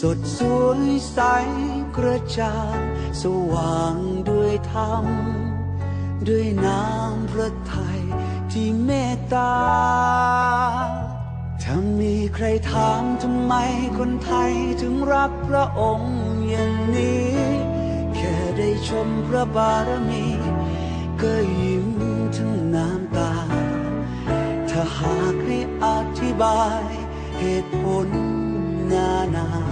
สดสวยใสกระจ่างสว่างด้วยธรรม ด้วยน้ำพระทัยที่เมตตา ถ้ามีใครถามทำไมคนไทยถึงรักพระองค์อย่างนี้ แค่ได้ชมพระบารมี ก็ยิ้มทั้งน้ำตา ถ้าหากให้อธิบายเหตุผลนานา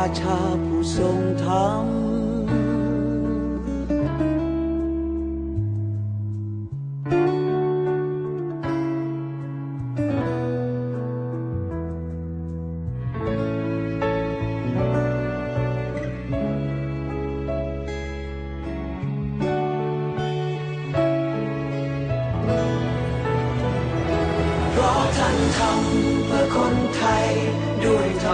ราชาผู้ทรงธรรม เพราะท่านทำเพื่อคนไทย